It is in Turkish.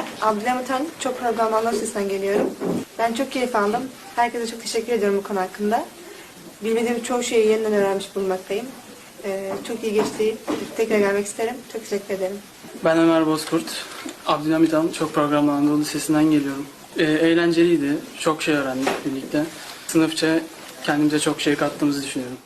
Ben Abdülhamit Han çok programlı sesinden geliyorum. Ben çok keyif aldım. Herkese çok teşekkür ediyorum bu konu hakkında. Bilmediğim çoğu şeyi yeniden öğrenmiş bulunmaktayım. Ee, çok iyi geçti. Tekrar gelmek isterim. Çok teşekkür ederim. Ben Ömer Bozkurt. Abdülhamit Han çok programlı Anadolu Lisesi'nden geliyorum. Ee, eğlenceliydi. Çok şey öğrendik birlikte. Sınıfça kendimize çok şey kattığımızı düşünüyorum.